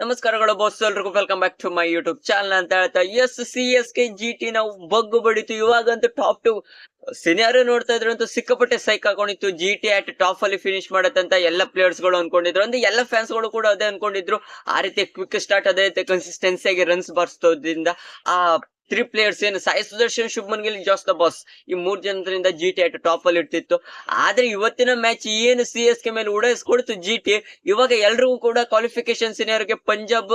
ನಮಸ್ಕಾರಗಳು ಬಾಸ್ ಎಲ್ರಿಗೂ welcome back to my YouTube channel ಅಂತ ಹೇಳ್ತಾ S C S K G T ನಾವು ಬಗ್ಗು ಬಡಿತು. ಇವಾಗಂತೂ ಟಾಪ್ ಟು ಸಿನಿಯರ್ ನೋಡ್ತಾ ಇದ್ರು ಅಂತೂ ಸಿಕ್ಕಾಪಟ್ಟೆ ಸೈಕ್ ಹಾಕೊಂಡಿತ್ತು ಜಿ ಟಿ ಅಟ್ ಟಾಪ್ ಅಲ್ಲಿ ಫಿನಿಶ್ ಮಾಡತ್ತಂತ ಎಲ್ಲ ಪ್ಲೇಯರ್ಸ್ಗಳು ಅನ್ಕೊಂಡಿದ್ರು. ಅಂದ್ರೆ ಎಲ್ಲ ಫ್ಯಾನ್ಸ್ಗಳು ಕೂಡ ಅದೇ ಅನ್ಕೊಂಡಿದ್ರು. ಆ ರೀತಿ ಕ್ವಿಕ್ ಸ್ಟಾರ್ಟ್ ಅದೇ ರೀತಿ ಕನ್ಸಿಸ್ಟೆನ್ಸಿ ಆಗಿ ರನ್ಸ್ ಬರ್ಸೋದ್ರಿಂದ ಆ ತ್ರೀ ಪ್ಲೇಯರ್ಸ್ ಏನು? ಸಾಯಿ ಸುದರ್ಶನ್ ಶುಭ್ಮನ್ ಗಿಲ್ ಜಾಸ್ ದ ಬಾಸ್ ಈ ಮೂರ್ ಜನರಿಂದ ಜಿ ಟಿ ಆಟ ಟಾಪ್ ಅಲ್ಲಿ ಇರ್ತಿತ್ತು. ಆದ್ರೆ ಇವತ್ತಿನ ಮ್ಯಾಚ್ ಏನು ಸಿ ಎಸ್ ಕೆ ಮೇಲೆ ಉಡಾಯಿಸ್ಕೊಡ್ತು ಜಿ ಟಿ ಇವಾಗ ಎಲ್ರಿಗೂ ಕೂಡ ಕ್ವಾಲಿಫಿಕೇಶನ್ ಸಿನಿಯರ್ಗೆ ಪಂಜಾಬ್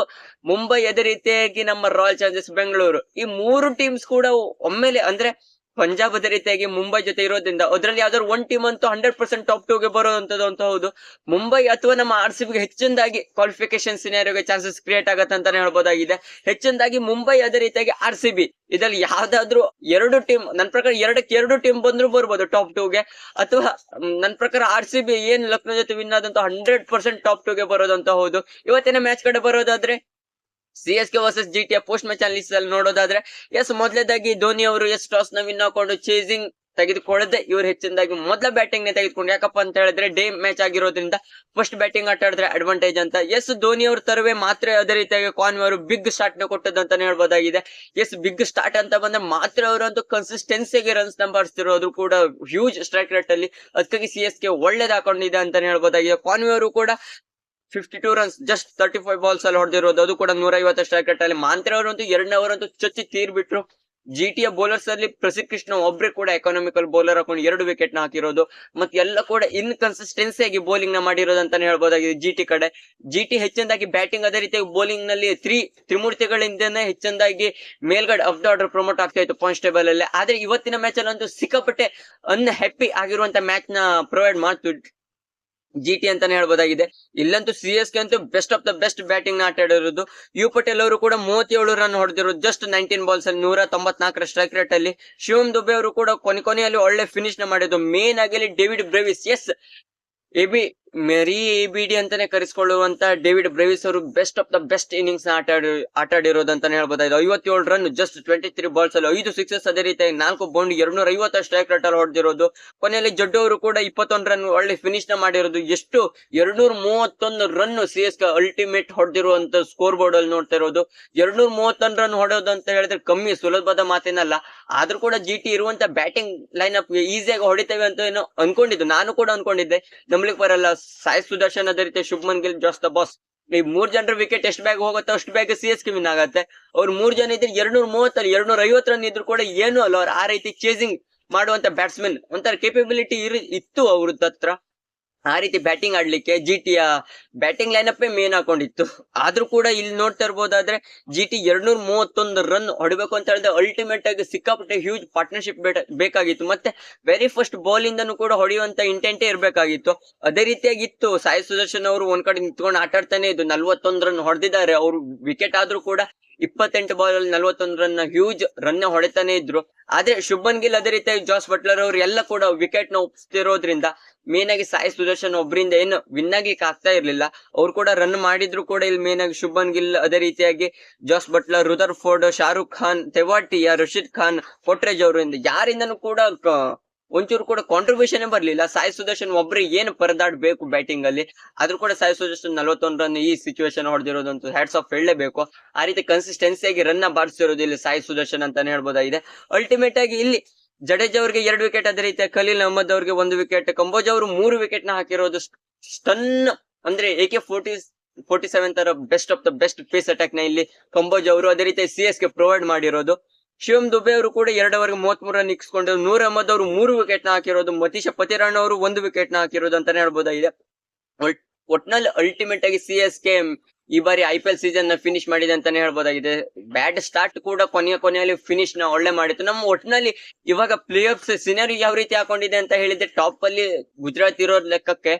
ಮುಂಬೈ ಅದೇ ರೀತಿಯಾಗಿ ನಮ್ಮ ರಾಯಲ್ ಚಾಲೆಂಜರ್ಸ್ ಬೆಂಗಳೂರು ಈ ಮೂರು ಟೀಮ್ಸ್ ಕೂಡ ಒಮ್ಮೆಲೆ ಅಂದ್ರೆ ಪಂಜಾಬ್ ಅದೇ ರೀತಿಯಾಗಿ ಮುಂಬೈ ಜೊತೆ ಇರೋದ್ರಿಂದ ಅದರಲ್ಲಿ ಯಾವ್ದಾದ್ರು ಒನ್ ಟೀಮ್ ಅಂತೂ ಹಂಡ್ರೆಡ್ ಪರ್ಸೆಂಟ್ ಟಾಪ್ ಟೂಗೆ ಬರೋದಂತದ್ದು ಅಂತ ಹೌದು. ಮುಂಬೈ ಅಥವಾ ನಮ್ಮ ಆರ್ ಸಿ ಬಿಗೆ ಹೆಚ್ಚಿನದಾಗಿ ಕ್ವಾಲಿಫಿಕೇಶನ್ ಸಿನಾರಿಯೋಗೆ ಚಾನ್ಸಸ್ ಕ್ರಿಯೇಟ್ ಆಗತ್ತೆ ಅಂತಾನೆ ಹೇಳ್ಬೋದಾಗಿದೆ. ಹೆಚ್ಚಿನದಾಗಿ ಮುಂಬೈ ಅದೇ ರೀತಿಯಾಗಿ ಆರ್ ಸಿ ಬಿ ಇದ್ರಲ್ಲಿ ಯಾವ್ದಾದ್ರು ಎರಡು ಟೀಮ್ ನನ್ನ ಪ್ರಕಾರ ಎರಡಕ್ಕೆ ಎರಡು ಟೀಮ್ ಬಂದ್ರು ಬರ್ಬೋದು ಟಾಪ್ ಟೂಗೆ ಅಥವಾ ನನ್ನ ನನ್ ಪ್ರಕಾರ ಆರ್ ಸಿ ಬಿ ಏನ್ ಲಕ್ನೋ ಜೊತೆ ವಿನ್ ಆದಂತ ಹಂಡ್ರೆಡ್ ಪರ್ಸೆಂಟ್ ಟಾಪ್ ಟೂಗೆ ಬರೋದಂತ ಹೌದು. ಇವತ್ತಿನ ಮ್ಯಾಚ್ ಕಡೆ ಬರೋದಾದ್ರೆ C S K versus G T post match analysis ಅಲ್ಲಿ ನೋಡೋದಾದ್ರೆ ಎಸ್ ಮೊದಲೇದಾಗಿ ಧೋನಿ ಅವರು ಎಸ್ ಟಾಸ್ನ ವಿನ್ ಹಾಕೊಂಡು ಚೇಸಿಂಗ್ ತೆಗೆದುಕೊಳ್ಳದೆ ಇವರು ಹೆಚ್ಚಿನದಾಗಿ ಮೊದಲ ಬ್ಯಾಟಿಂಗ್ ನೇ ತೆಗೆದುಕೊಂಡು, ಯಾಕಪ್ಪ ಅಂತ ಹೇಳಿದ್ರೆ ಡೇ ಮ್ಯಾಚ್ ಆಗಿರೋದ್ರಿಂದ ಫಸ್ಟ್ ಬ್ಯಾಟಿಂಗ್ ಆಟ ಆಡಿದ್ರೆ ಅಡ್ವಾಂಟೇಜ್ ಅಂತ. ಎಸ್ ಧೋನಿ ಅವ್ರ ತರವೇ ಮಾತ್ರ ಅದೇ ರೀತಿಯಾಗಿ ಕಾನ್ವಿ ಅವರು ಬಿಗ್ ಸ್ಟಾರ್ಟ್ನ ಕೊಟ್ಟದ್ದು ಅಂತಾನೆ ಹೇಳ್ಬೋದಾಗಿದೆ. ಎಸ್ ಬಿಗ್ ಸ್ಟಾರ್ಟ್ ಅಂತ ಬಂದ್ರೆ ಮಾತ್ರ ಅವರಂತೂ ಕನ್ಸಿಸ್ಟೆನ್ಸಿಗೆ ರನ್ಸ್ನ ಬಾರಿಸ್ತಿರೋದು ಕೂಡ ಹ್ಯೂಜ್ ಸ್ಟ್ರೈಕ್ ರೇಟ್ ಅಲ್ಲಿ ಅದಕ್ಕಾಗಿ ಸಿ ಎಸ್ ಕೆ ಒಳ್ಳೇದ್ ಹಾಕೊಂಡಿದೆ ಅಂತಾನೆ ಹೇಳ್ಬೋದಾಗಿದೆ. ಕಾನ್ವಿ ಅವರು ಕೂಡ fifty two runs just thirty five balls ಅಲ್ಲಿ ಹೊಡೆದಿರೋದು. ಅದು ಕೂಡ ನೂರ ಐವತ್ತು ಸ್ಟ್ರೈಕ್ ರೇಟ್ ಅಲ್ಲಿ. ಮಾಂತ್ರ ಅವರಂತೂ ಎರಡನೇ ಅವರಂತೂ ಚಚ್ಚಿ ತೀರ್ ಬಿಟ್ರು ಜಿ ಟಿಯ ಬೌಲರ್ಸ್ ಅಲ್ಲಿ ಪ್ರಸಿದ್ ಕೃಷ್ಣ ಒಬ್ರೇ ಕೂಡ ಎಕನಾಮಿಕಲ್ ಬೌಲರ್ ಹಾಕೊಂಡು ಎರಡು ವಿಕೆಟ್ನ ಹಾಕಿರೋದು. ಮತ್ತೆ ಎಲ್ಲ ಕೂಡ ಇನ್ಕನ್ಸಿಸ್ಟೆನ್ಸಿ ಆಗಿ ಬೌಲಿಂಗ್ನ ಮಾಡಿರೋದು ಅಂತಾನೆ ಹೇಳ್ಬೋದಾಗಿದೆ ಜಿ ಟಿ ಕಡೆ. ಜಿ ಟಿ ಹೆಚ್ಚಿನದಾಗಿ ಬ್ಯಾಟಿಂಗ್ ಅದೇ ರೀತಿ ಬೌಲಿಂಗ್ನಲ್ಲಿ ತ್ರೀ ತ್ರಿಮೂರ್ತಿಗಳಿಂದನೇ ಹೆಚ್ಚಿನದಾಗಿ ಮೇಲ್ಗಡೆ ಅಫ್ ದ ಆರ್ಡರ್ ಪ್ರಮೋಟ್ ಆಗ್ತಾ ಇತ್ತು ಕಾನ್ಸ್ಟೇಬಲ್ ಟೇಬಲ್ ಅಲ್ಲಿ. ಆದ್ರೆ ಇವತ್ತಿನ ಮ್ಯಾಚ್ ಅಲ್ಲಿ ಸಿಕ್ಕಾಪಟ್ಟೆ ಸಿಕ್ಕಾಪಟ್ಟೆ ಅನ್ಹ್ಯಾಪಿ ಆಗಿರುವಂತ ಮ್ಯಾಚ್ನ ಪ್ರೊವೈಡ್ ಮಾಡ್ತು ಜಿ ಟಿ ಅಂತಾನೆ ಹೇಳ್ಬೋದಾಗಿದೆ. ಇಲ್ಲಂತೂ ಸಿ ಎಸ್ ಕೆ ಅಂತೂ ಬೆಸ್ಟ್ ಆಫ್ ದ ಬೆಸ್ಟ್ ಬ್ಯಾಟಿಂಗ್ನ ಆಟ ಆಡಿರೋದು. ಯು ಪಟೇಲ್ ಅವರು ಕೂಡ ಮೂವತ್ತೇಳು ರನ್ ಹೊಡೆದಿರೋದು. ಜಸ್ಟ್ ನೈನ್ಟೀನ್ ಬಾಲ್ಸ್ ಅಲ್ಲಿ ನೂರ ತೊಂಬತ್ನಾಲ್ಕರ ಸ್ಟ್ರೈಕ್ ರೇಟ್ ಅಲ್ಲಿ. ಶಿವಮ್ ದುಬೆ ಅವರು ಕೂಡ ಕೊನೆ ಕೊನೆಯಲ್ಲಿ ಒಳ್ಳೆ ಫಿನಿಶ್ನ ಮಾಡಿದ್ದು. ಮೇನ್ ಆಗಿ David Brevis S A B ಮೆರಿ B D ಅಂತಾನೆ ಕರೆಸ್ಕೊಳ್ಳುವಂತ ಡೇವಿಡ್ ಬ್ರೇವಿಸ್ ಅವರು best of the best innings ಆಟ ಆಟ ಆಡಿರೋದು ಅಂತಾನೆ ಹೇಳ್ಬೋದಾಯ್ತು ಐವತ್ತೇಳು run just twenty three balls ಅಲ್ಲಿ ಐದು ಸಿಕ್ಸಸ್ ಅದೇ ರೀತಿಯಾಗಿ ನಾಲ್ಕು ಬೌಂಡ್ ಎರಡ್ನೂರ ಐವತ್ತು ಸ್ಟ್ರೈಕ್ ರೇಟ್ ಅಲ್ಲಿ ಹೊಡೆದಿರೋದು. ಕೊನೆಯಲ್ಲಿ ಜಡ್ಡು ಅವರು ಕೂಡ ಇಪ್ಪತ್ತೊಂದು ರನ್ ಒಳ್ಳೆ ಫಿನಿಶ್ನ ಮಾಡಿರೋದು. ಎಷ್ಟು? ಎರಡ್ನೂರ ಮೂವತ್ತೊಂದು ರನ್ ಸಿ ಎಸ್ ಅಲ್ಟಿಮೇಟ್ ಹೊಡೆದಿರುವಂತ ಸ್ಕೋರ್ ಬೋರ್ಡ್ ಅಲ್ಲಿ ನೋಡ್ತಾ ಇರೋದು. ಎರಡ್ನೂರ ಮೂವತ್ತೊಂದು ರನ್ ಹೊಡೆಯೋದು ಅಂತ ಹೇಳಿದ್ರೆ ಕಮ್ಮಿ, ಸುಲಭದ ಮಾತೇನಲ್ಲ. ಆದ್ರೂ ಕೂಡ ಜಿ ಟಿ ಇರುವಂತ ಬ್ಯಾಟಿಂಗ್ ಲೈನ್ ಅಪ್ ಈಸಿಯಾಗಿ ಹೊಡಿತೇವೆ ಅಂತ ಏನೋ ಅನ್ಕೊಂಡಿದ್ದು. ನಾನು ಕೂಡ ಅನ್ಕೊಂಡಿದ್ದೆ. ನಮ್ಲಿಕ್ ಬರಲ್ಲ. ಸಾಯಿ ಸುದರ್ಶನ್ ಅದೇ ರೀತಿ ಶುಭ್ಮನ್ ಗಿಲ್ ಜಾಸ್ ದ ಬಾಸ್ ಈ ಮೂರ್ ಜನರ ವಿಕೆಟ್ ಎಷ್ಟು ಬ್ಯಾಗ್ ಹೋಗುತ್ತೆ ಅಷ್ಟು bag C S K win ಆಗತ್ತೆ. ಅವ್ರು ಮೂರ್ ಜನ ಇದ್ರೆ ಎರಡ್ನೂರ ಮೂವತ್ತಲ್ಲಿ ಎರಡ್ನೂರ ಐವತ್ತು ರನ್ ಇದ್ರು ಕೂಡ ಏನು ಅಲ್ಲ ಅವ್ರು ಆ ರೀತಿ ಚೇಸಿಂಗ್ ಮಾಡುವಂತ ಬ್ಯಾಟ್ಸ್ಮನ್ ಒಂಥರ ಕೇಪಬಿಲಿಟಿ ಇತ್ತು ಅವ್ರದ್ದು ಹತ್ರ. ಆ ರೀತಿ ಬ್ಯಾಟಿಂಗ್ ಆಡ್ಲಿಕ್ಕೆ ಜಿ ಬ್ಯಾಟಿಂಗ್ ಅಪ್ಪೇ ಮೇನ್ ಹಾಕೊಂಡಿತ್ತು. ಆದ್ರೂ ಕೂಡ ಇಲ್ಲಿ ನೋಡ್ತಾ ಇರ್ಬೋದಾದ್ರೆ ಜಿ ಟಿ ಎರಡ್ನೂರ ಮೂವತ್ತೊಂದು ರನ್ ಹೊಡಬೇಕು ಅಂತ ಹೇಳಿದ್ರೆ ಅಲ್ಟಿಮೇಟ್ ಆಗಿ ಸಿಕ್ಕಾಪಟ್ಟೆ ಹ್ಯೂಜ್ ಪಾರ್ಟ್ನರ್ಶಿಪ್ ಬೇಕಾಗಿತ್ತು. ಮತ್ತೆ ವೆರಿ ಫಸ್ಟ್ ಬಾಲ್ ಇಂದನೂ ಕೂಡ ಹೊಡೆಯುವಂತ ಇಂಟೆಂಟೇ ಇರಬೇಕಾಗಿತ್ತು. ಅದೇ ರೀತಿಯಾಗಿ ಇತ್ತು ಸಾಯಿ ಸುದರ್ಶನ್ ಅವರು ಒಂದ್ ಕಡೆ ನಿಂತ್ಕೊಂಡು ಆಟ ಆಡ್ತಾನೆ ಇದು ನಲ್ವತ್ತೊಂದು ರನ್ ಹೊಡೆದಿದ್ದಾರೆ. ಅವ್ರು ವಿಕೆಟ್ ಆದ್ರೂ ಕೂಡ ಇಪ್ಪತ್ತೆಂಟು ಬಾಲ್ ಅಲ್ಲಿ ನಲ್ವತ್ತೊಂದು ರನ್ ಹ್ಯೂಜ್ ರನ್ ಹೊಡೆತಾನೆ ಇದ್ರು. ಆದ್ರೆ ಶುಭನ್ ಗಿಲ್ ಅದೇ ರೀತಿಯಾಗಿ ಜಾಸ್ ಬಟ್ಲರ್ ಅವ್ರು ಎಲ್ಲ ಕೂಡ ವಿಕೆಟ್ನ ಒಪ್ಸ್ತಿರೋದ್ರಿಂದ ಮೇನ್ ಆಗಿ ಸಾಯಿ ಸುದರ್ಶನ್ ಒಬ್ರಿಂದ ಏನು ವಿನ್ ಆಗಿ ಆಗ್ತಾ ಇರ್ಲಿಲ್ಲ. ಅವ್ರು ಕೂಡ ರನ್ ಮಾಡಿದ್ರು ಕೂಡ ಇಲ್ಲಿ ಮೇನ್ ಆಗಿ ಶುಭನ್ ಗಿಲ್ ಅದೇ ರೀತಿಯಾಗಿ Jos Buttler Rutherford Shahrukh Khan, Tewatia, Rashid Khan, ಕೊಟ್ರೇಜ್ ಅವರಿಂದ ಯಾರಿಂದನೂ ಕೂಡ ಒಂಚೂರು ಕೂಡ ಕಾಂಟ್ರಿಬ್ಯೂಷನ್ ಬರಲಿಲ್ಲ. ಸಾಯಿ ಸುದರ್ಶನ್ ಒಬ್ರಿಗೆ ಏನು ಪರದಾಡಬೇಕು ಬ್ಯಾಟಿಂಗ್ ಅಲ್ಲಿ, ಆದ್ರೂ ಕೂಡ ಸಾಯಿ ಸುದರ್ಶನ್ ನಲವತ್ತೊಂದು ರನ್ ಈ ಸಿಚುವೇಶನ್ ಹೊಡೆದಿರೋದಂತೂ ಹ್ಯಾಟ್ಸ್ ಆಫ್ ಹೇಳಲೇಬೇಕು. ಆ ರೀತಿ ಕನ್ಸಿಸ್ಟೆನ್ಸಿಯಾಗಿ ರನ್ನ ಬಾರಿಸಿರೋದು ಇಲ್ಲಿ ಸಾಯಿ ಸುದರ್ಶನ್ ಅಂತಾನೆ ಹೇಳ್ಬೋದಾಗಿದೆ. ಅಲ್ಟಿಮೇಟ್ ಆಗಿ ಇಲ್ಲಿ ಜಡೇಜ್ ಅವರಿಗೆ ಎರಡು ವಿಕೆಟ್ ಅದೇ ರೀತಿ ಖಲೀಲ್ ಅಹಮದ್ ಅವರಿಗೆ ಒಂದು ವಿಕೆಟ್ ಕಂಬೋಜ್ ಅವರು ಮೂರು ವಿಕೆಟ್ನ ಹಾಕಿರೋದು ಸ್ಟನ್ ಅಂದ್ರೆ A K forty forty seven ತರ best of the best pace ಅಟ್ಯಾಕ್ನ ಇಲ್ಲಿ ಕಂಬೋಜ್ ಅವರು ಅದೇ ರೀತಿ ಸಿ ಎಸ್ಗೆ ಪ್ರೊವೈಡ್ ಮಾಡಿರೋದು. ಶಿವಮ್ ದುಬೆ ಅವರು ಕೂಡ ಮೂವತ್ತ್ ಮೂರು ರನ್ ಇಕ್ಸ್ಕೊಂಡು ನೂರ್ ಅಹಮದ್ ಅವರು ಮೂರು ವಿಕೆಟ್ನ ಹಾಕಿರೋದು, ಮತೀಶ ಪತಿರಾಣ ಅವರು ಒಂದು ವಿಕೆಟ್ನ ಹಾಕಿರೋದು ಅಂತಾನೆ ಹೇಳ್ಬೋದಾಗಿದೆ. ಒಟ್- ಒಟ್ನಲ್ಲಿ ಅಲ್ಟಿಮೇಟ್ ಆಗಿ ಸಿ ಎಸ್ ಕೆ ಈ ಬಾರಿ ಐ ಪಿ ಎಲ್ ಸೀಸನ್ನ ಫಿನಿಶ್ ಮಾಡಿದೆ ಅಂತಾನೆ ಹೇಳ್ಬೋದಾಗಿದೆ. ಬ್ಯಾಟ್ ಸ್ಟಾರ್ಟ್ ಕೂಡ ಕೊನೆಯ ಕೊನೆಯಲ್ಲಿ ಫಿನಿಶ್ನ ಒಳ್ಳೆ ಮಾಡಿತ್ತು. ನಮ್ಮ ಒಟ್ಟಿನಲ್ಲಿ ಇವಾಗ ಪ್ಲೇ ಆಫ್ಸ್ ಸಿನರಿ ಯಾವ ರೀತಿ ಹಾಕೊಂಡಿದೆ ಅಂತ ಹೇಳಿದ್ರೆ ಟಾಪ್ ಅಲ್ಲಿ ಗುಜರಾತ್ ಇರೋ ಲೆಕ್ಕಕ್ಕೆ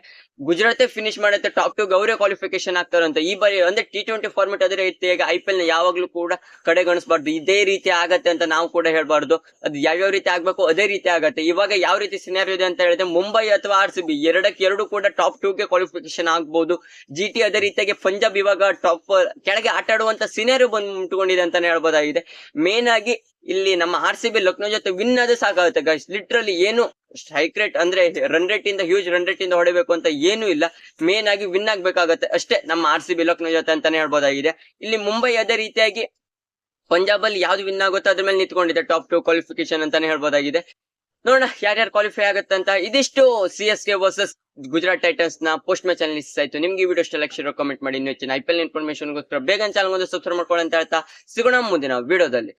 ಗುಜರಾತ್ ಫಿನಿಶ್ ಮಾಡುತ್ತೆ ಟಾಪ್ ಟು ಗೌರವ ಕ್ವಾಲಿಫಿಕೇಶನ್ ಆಗ್ತಾರಂತ ಈ ಬಾರಿ ಅಂದ್ರೆ ಟಿ ಟ್ವೆಂಟಿ ಫಾರ್ಮೆಟ್ ಅದೇ ರೀತಿ ಈಗ ಐ ಪಿ ಎಲ್ನ ಯಾವಾಗ್ಲೂ ಕೂಡ ಕಡೆಗಣಿಸಬಾರ್ದು. ಇದೇ ರೀತಿ ಆಗತ್ತೆ ಅಂತ ನಾವು ಕೂಡ ಹೇಳ್ಬಾರ್ದು. ಅದು ಯಾವ್ಯಾವ ರೀತಿ ಆಗ್ಬೇಕು ಅದೇ ರೀತಿ ಆಗತ್ತೆ. ಇವಾಗ ಯಾವ ರೀತಿ ಸಿನಾರಿ ಇದೆ ಅಂತ ಹೇಳಿದ್ರೆ ಮುಂಬೈ ಅಥವಾ ಆರ್ ಸಿ ಬಿ ಎರಡಕ್ಕೆ ಎರಡು ಕೂಡ ಟಾಪ್ ಟೂ ಗೆ ಕ್ವಾಲಿಫಿಕೇಶನ್ ಆಗ್ಬಹುದು ಜಿ ಟಿ ಅದೇ ರೀತಿಯಾಗಿ ಪಂಜಾಬ್ ಇವಾಗ ಇವಾಗ ಟಾಪ್ ಕೆಳಗೆ ಆಟ ಆಡುವಂತ ಸಿನೇರು ಬಂದು ಮುಟ್ಕೊಂಡಿದೆ ಅಂತಾನೆ ಹೇಳ್ಬೋದಾಗಿದೆ. ಮೇನ್ ಆಗಿ ಇಲ್ಲಿ ನಮ್ಮ ಆರ್ ಸಿ ಬಿ ಲಕ್ನೋ ಜೊತೆ ವಿನ್ ಆದ್ರೆ ಸಾಕಾಗುತ್ತೆ ಗೈಸ್ ಲಿಟ್ರಲಿ ಏನು ಸ್ಟ್ರೈಕ್ ರೇಟ್ ಅಂದ್ರೆ ರನ್ ರೇಟ್ ಇಂದ ಹ್ಯೂಜ್ ರನ್ ರೇಟ್ ಇಂದ ಹೊಡಿಬೇಕು ಅಂತ ಏನು ಇಲ್ಲ. ಮೇನ್ ಆಗಿ ವಿನ್ ಆಗ್ಬೇಕಾಗತ್ತೆ. ಅಷ್ಟೇ ನಮ್ಮ ಆರ್ ಸಿ ಬಿ ಲಕ್ನೋ ಜೊತೆ ಅಂತಾನೆ ಹೇಳ್ಬೋದಾಗಿದೆ. ಇಲ್ಲಿ ಮುಂಬೈ ಅದೇ ರೀತಿಯಾಗಿ ಪಂಜಾಬ್ ಅಲ್ಲಿ ಯಾವ್ದು ವಿನ್ ಆಗುತ್ತೋ ಅದ್ರ ಮೇಲೆ ನಿಂತ್ಕೊಂಡಿದೆ ಟಾಪ್ ಟು ಕ್ವಾಲಿಫಿಕೇಶನ್ ಅಂತಾನೆ ಹೇಳ್ಬೋದಾಗಿದೆ. ನೋಡೋಣ ಯಾರ್ಯಾರು ಕ್ವಾಲಿಫೈ ಆಗುತ್ತೆ ಅಂತ. ಇದಿಷ್ಟು C S K versus Gujarat ಟೈಟನ್ಸ್ನ post match analysis ಆಯ್ತು ನಿಮ್ಗೆ ಈ ವಿಡಿಯೋ ಇಷ್ಟ ಲಕ್ಷ ಕಾಮೆಂಟ್ ಮಾಡಿ. ಇನ್ನು ಹೆಚ್ಚಿನ ಐ ಪಿ ಎಲ್ ಇನ್ಫಾರ್ಮೇಶನ್ ಬೇಗ ಚಾನಲ್ ಒಂದು ಸಬ್ಸ್ಕ್ರೈಬ್ ಮಾಡ್ಕೊಳ್ಳಿ ಅಂತ ಹೇಳ್ತಾ ಸಿಗೋಣ ಮುಂದಿನ ವಿಡಿಯೋದಲ್ಲಿ